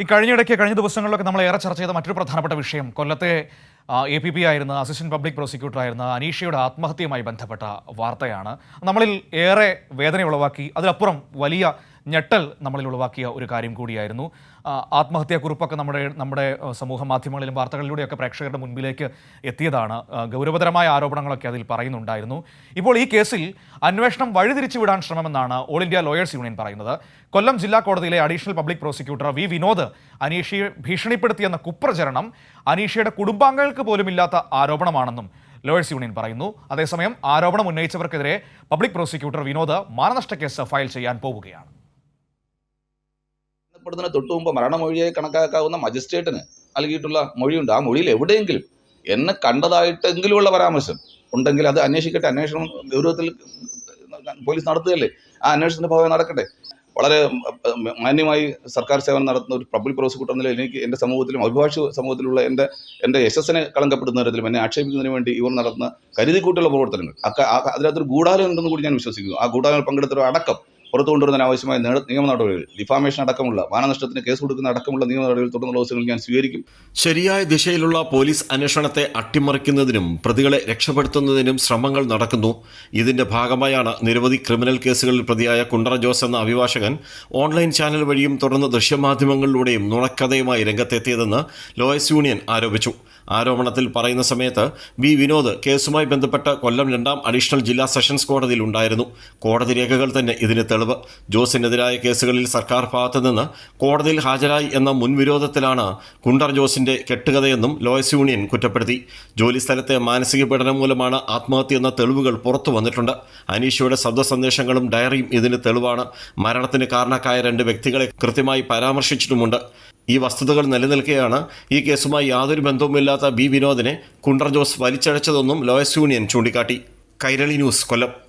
ഈ കഴിഞ്ഞിടയ്ക്ക് കഴിഞ്ഞ ദിവസങ്ങളിലൊക്കെ നമ്മൾ ഏറെ ചർച്ച ചെയ്ത മറ്റൊരു പ്രധാനപ്പെട്ട വിഷയം കൊല്ലത്തെ എ പി പി ആയിരുന്ന അസിസ്റ്റന്റ് പബ്ലിക് പ്രോസിക്യൂട്ടർ ആയിരുന്ന അനീഷയുടെ ആത്മഹത്യയുമായി ബന്ധപ്പെട്ട വാർത്തയാണ്. നമ്മളിൽ ഏറെ വേദന ഉളവാക്കി അതിലപ്പുറം വലിയ ഞെട്ടൽ നമ്മളിൽ ഉളവാക്കിയ ഒരു കാര്യം കൂടിയായിരുന്നു. ആത്മഹത്യാക്കുറിപ്പൊക്കെ നമ്മുടെ നമ്മുടെ സമൂഹ മാധ്യമങ്ങളിലും വാർത്തകളിലൂടെയൊക്കെ പ്രേക്ഷകരുടെ മുൻപിലേക്ക് എത്തിയതാണ്. ഗൗരവതരമായ ആരോപണങ്ങളൊക്കെ അതിൽ പറയുന്നുണ്ടായിരുന്നു. ഇപ്പോൾ ഈ കേസിൽ അന്വേഷണം വഴിതിരിച്ചു വിടാൻ ശ്രമമെന്നാണ് ഓൾ ഇന്ത്യ ലോയേഴ്സ് യൂണിയൻ പറയുന്നത്. കൊല്ലം ജില്ലാ കോടതിയിലെ additional public prosecutor V Vinod അനീഷയെ ഭീഷണിപ്പെടുത്തിയെന്ന കുപ്രചരണം അനീഷയുടെ കുടുംബാംഗങ്ങൾക്ക് പോലുമില്ലാത്ത ആരോപണമാണെന്നും ലോയേഴ്സ് യൂണിയൻ പറയുന്നു. അതേസമയം ആരോപണം ഉന്നയിച്ചവർക്കെതിരെ പബ്ലിക് പ്രോസിക്യൂട്ടർ വിനോദ് മാനനഷ്ട കേസ് ഫയൽ ചെയ്യാൻ പോവുകയാണ്. മരണപ്പെടുന്നതിന് തൊട്ട് മുമ്പ് മരണമൊഴിയായി കണക്കാക്കാവുന്ന മജിസ്ട്രേറ്റിന് നൽകിയിട്ടുള്ള മൊഴിയുണ്ട്. ആ മൊഴിയിൽ എവിടെയെങ്കിലും എന്നെ കണ്ടതായിട്ടെങ്കിലുമുള്ള പരാമർശം ഉണ്ടെങ്കിൽ അത് അന്വേഷിക്കട്ടെ. അന്വേഷണം ഗൗരവത്തിൽ പോലീസ് നടത്തുകയല്ലേ? ആ അന്വേഷണത്തിന്റെ ഭാഗം നടക്കട്ടെ. വളരെ മാന്യമായി സർക്കാർ സേവനം നടത്തുന്ന ഒരു പബ്ലിക് പ്രോസിക്യൂട്ടർ നിലയിൽ എനിക്ക് എന്റെ സമൂഹത്തിലും അഭിഭാഷക സമൂഹത്തിലുള്ള എന്റെ എന്റെ യശസ്സിനെ കളങ്കപ്പെടുന്ന തരത്തിലും എന്നെ ആക്ഷേപിക്കുന്നതിന് വേണ്ടി ഇവർ നടത്തുന്ന കരുതിക്കൂട്ടുള്ള പ്രവർത്തനങ്ങൾ. അതിനകത്തൊരു ഗൂഢാലം ഉണ്ടെന്ന് കൂടി ഞാൻ വിശ്വസിക്കുന്നു. ആ ഗൂഢാലം പങ്കെടുത്തൊരു അടക്കം പുറത്തു കൊണ്ടുവരുന്നതിന് ആവശ്യമായ നിയമ നടപടികൾ ഡിഫാമേഷൻ അടക്കമുള്ള മാനനഷ്ടത്തിന് കേസ് കൊടുക്കുന്ന അടക്കമുള്ള നിയമ നടപടികൾ തുടർന്നുള്ള ദിവസങ്ങളിൽ ഞാൻ സ്വീകരിക്കും. ശരിയായ ദിശയിലുള്ള പോലീസ് അന്വേഷണത്തെ അട്ടിമറിക്കുന്നതിനും പ്രതികളെ രക്ഷപ്പെടുത്തുന്നതിനും ശ്രമങ്ങൾ നടക്കുന്നു. ഇതിന്റെ ഭാഗമായാണ് നിരവധി ക്രിമിനൽ കേസുകളിൽ പ്രതിയായ കുണ്ടറ ജോസ് എന്ന അഭിഭാഷകൻ ഓൺലൈൻ ചാനൽ വഴിയും തുടർന്ന് ദൃശ്യമാധ്യമങ്ങളിലൂടെയും നുണക്കഥയുമായി രംഗത്തെത്തിയതെന്ന് ലോയസ് യൂണിയൻ ആരോപിച്ചു. ആരോപണത്തിൽ പറയുന്ന സമയത്ത് വി. വിനോദ് കേസുമായി ബന്ധപ്പെട്ട് കൊല്ലം രണ്ടാം അഡീഷണൽ ജില്ലാ സെഷൻസ് കോടതിയിൽ ഉണ്ടായിരുന്നു. കോടതി രേഖകൾ തന്നെ ഇതിന് തെളിവ് ജോസിനെതിരായ കേസുകളിൽ സർക്കാർ ഭാഗത്തു നിന്ന് കോടതിയിൽ ഹാജരായി എന്ന മുൻവിരോധത്തിലാണ് കുണ്ടർ ജോസിന്റെ കെട്ടുകഥയെന്നും ലോയസ് യൂണിയൻ കുറ്റപ്പെടുത്തി. ജോലിസ്ഥലത്തെ മാനസിക പീഡനം മൂലമാണ് ആത്മഹത്യ എന്ന തെളിവുകൾ പുറത്തു വന്നിട്ടുണ്ട്. അനീഷയുടെ ശബ്ദ സന്ദേശങ്ങളും ഡയറിയും ഇതിന് തെളിവാണ്. മരണത്തിന് കാരണക്കായ രണ്ട് വ്യക്തികളെ കൃത്യമായി പരാമർശിച്ചിട്ടുമുണ്ട്. ഈ വസ്തുതകൾ നിലനിൽക്കെയാണ് ഈ കേസുമായി യാതൊരു ബന്ധവുമില്ലാത്ത ബി വിനോദിനെ കുണ്ടർ ജോസ് വലിച്ചഴച്ചതെന്നും ലോയസ് യൂണിയൻ ചൂണ്ടിക്കാട്ടി. കൈരളി ന്യൂസ് കൊല്ലം.